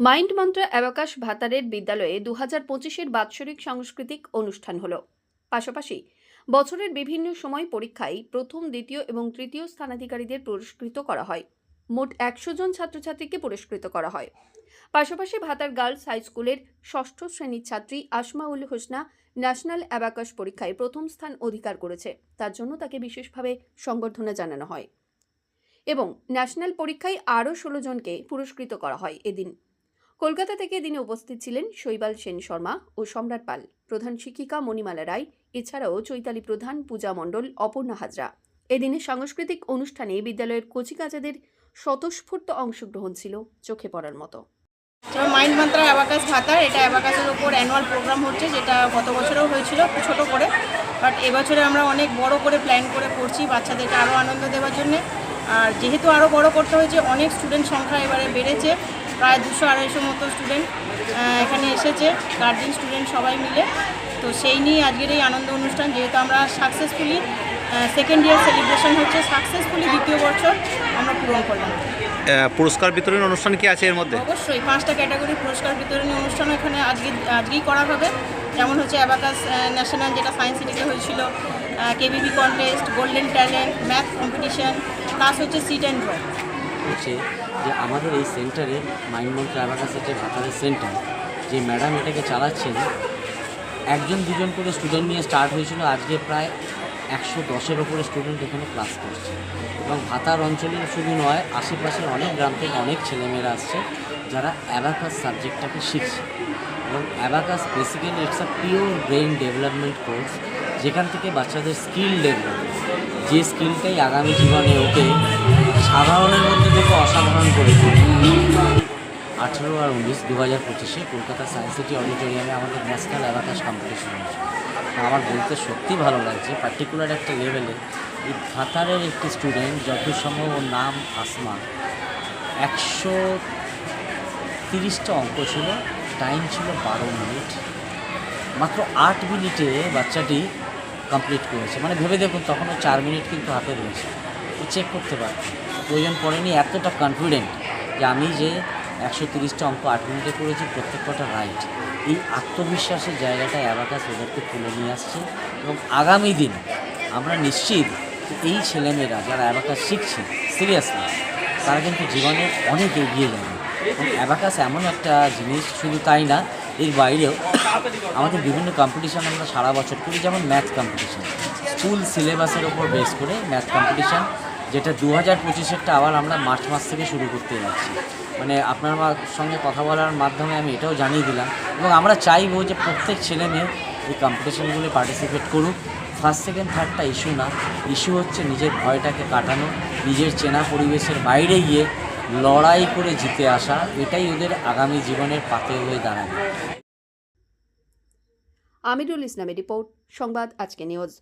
Mind mantra Abakash ভাতারের বিদ্যালয়ে দু হাজার পঁচিশের বাৎসরিক সাংস্কৃতিক অনুষ্ঠান হল। পাশাপাশি বছরের বিভিন্ন সময় পরীক্ষায় প্রথম, দ্বিতীয় এবং তৃতীয় স্থানাধিকারীদের পুরস্কৃত করা হয়। মোট একশো জন ছাত্রছাত্রীকে পুরস্কৃত করা হয়। পাশাপাশি ভাতার গার্লস হাই স্কুলের ষষ্ঠ শ্রেণির ছাত্রী আসমাউল হোসনা ন্যাশনাল অ্যাবাকাশ পরীক্ষায় প্রথম স্থান অধিকার করেছে। তার জন্য তাকে বিশেষভাবে সংবর্ধনা জানানো হয়। এবং ন্যাশনাল পরীক্ষায় আরও ষোলো জনকে পুরস্কৃত করা হয় এদিন। কলকাতা থেকে এদিনে উপস্থিত ছিলেন শৈবাল সেন শর্মা ও সম্রাট পাল, প্রধান শিক্ষিকা মণিমালা রায়, এছাড়াও চৈতালি প্রধান পূজা মণ্ডল অপর্ণা হাজরা। এদিনে সাংস্কৃতিক অনুষ্ঠানে বিদ্যালয়ের কচিকাচাদের স্বতঃস্ফূর্ত অংশগ্রহণ ছিল চোখে পড়ার মতো। মাইন্ড মান্ত্রা অ্যাবাকাস ভাতার এটা অ্যাবাকাসের ওপর অ্যানুয়াল প্রোগ্রাম হচ্ছে, যেটা গত বছরেও হয়েছিল, ছোটো করে। বাট এবছরে আমরা অনেক বড় করে প্ল্যান করে করছি বাচ্চাদেরকে আরও আনন্দ দেওয়ার জন্য। আর যেহেতু আরও বড় করতে হয়েছে, অনেক স্টুডেন্ট সংখ্যা এবারে বেড়েছে। প্রায় দুশো আড়াইশো মতো স্টুডেন্ট এখানে এসেছে গার্জেন স্টুডেন্ট সবাই মিলে। তো সেই নিয়ে আজকের এই আনন্দ অনুষ্ঠান যেহেতু আমরা সাকসেসফুলি সেকেন্ড ইয়ার সেলিব্রেশন হচ্ছে সাকসেসফুলি দ্বিতীয় বছর আমরা পূরণ করলাম। পুরস্কার বিতরণ অনুষ্ঠান কি আছে এর মধ্যে? অবশ্যই পাঁচটা ক্যাটাগরি পুরস্কার বিতরণী অনুষ্ঠান এখানে আজকে আজকেই করা হবে। যেমন হচ্ছে অ্যাবাকাস ন্যাশনাল যেটা সায়েন্স সিটিতে হয়েছিল KBB contest golden talent math competition plus হচ্ছে সিট অ্যান্ড ড্র হচ্ছে যে আমাদের এই সেন্টারে মাইন্ডমন্ত্র অ্যাবাকাসের যে ভাতারের সেন্টার, যে ম্যাডাম এটাকে চালাচ্ছেন, একজন দুজন করে স্টুডেন্ট নিয়ে স্টার্ট হয়েছিল, আজকে প্রায় একশো দশের ওপরে স্টুডেন্ট এখানে ক্লাস করছে। এবং ভাতার অঞ্চলের শুধু নয়, আশেপাশের অনেক গ্রাম থেকে অনেক ছেলেমেয়েরা আসছে, যারা অ্যাবাকাস সাবজেক্টটাকে শিখছে। এবং abacus basically it's a pure brain development course যেখান থেকে বাচ্চাদের স্কিল ডেভেলপ যে স্কিলটাই আগামী জীবনে ওকে সাধারণের মধ্যে থেকে অসাধারণ করে তুলবে আঠেরো আর উনিশ দু হাজার পঁচিশে কলকাতা সায়েন্স সিটি অডিটোরিয়ামে আমাদের ন্যাশনাল অ্যাবাকাস কম্পিটিশন হয়েছে। আমার বলতে সত্যি ভালো লাগছে পার্টিকুলার একটা লেভেলে এই ভাতারের একটি স্টুডেন্ট যত সম্ভব ওর নাম আসমা, একশো তিরিশটা অঙ্ক ছিল টাইম ছিল বারো মিনিট মাত্র আট মিনিটে বাচ্চাটি কমপ্লিট করেছে। মানে ভেবে দেখুন, তখনও চার মিনিট কিন্তু হাতে রয়েছে। চেক করতে পারত প্রয়োজন পড়েনি, এতটা কনফিডেন্ট যে আমি যে একশো তিরিশটা অঙ্ক আট মিনিটে করেছি প্রত্যেকটা রাইট এই আত্মবিশ্বাসের জায়গাটা অ্যাবাকাস ওদেরকে তুলে নিয়ে আসছে এবং আগামী দিন আমরা নিশ্চিত এই ছেলেমেয়েরা যারা অ্যাবাকাস শিখছে সিরিয়াসলি তারা কিন্তু জীবনে অনেক এগিয়ে যাবে। এবং অ্যাবাকাস এমন একটা জিনিস, শুধু তাই না, এর বাইরেও আমাদের বিভিন্ন কম্পিটিশান আমরা সারা বছর করি, যেমন ম্যাথ কম্পিটিশান স্কুল সিলেবাসের ওপর বেস করে ম্যাথ কম্পিটিশান যেটা দু হাজার পঁচিশেরটা আবার আমরা মার্চ মাস থেকে শুরু করতে যাচ্ছি। মানে আপনার সঙ্গে কথা বলার মাধ্যমে আমি এটাও জানিয়ে দিলাম। এবং আমরা চাইব যে প্রত্যেক ছেলে মেয়ে এই কম্পিটিশানগুলি পার্টিসিপেট করুক। ফার্স্ট সেকেন্ড থার্ডটা ইস্যু না। ইস্যু হচ্ছে নিজের ভয়টাকে কাটানো, নিজের চেনা পরিবেশের বাইরে গিয়ে লড়াই করে জিতে আসা, এটাই ওদের আগামী জীবনের পাতে হয়ে দাঁড়াবে। আমিরুল ইসলামের রিপোর্ট, সংবাদ আজকে নিউজ।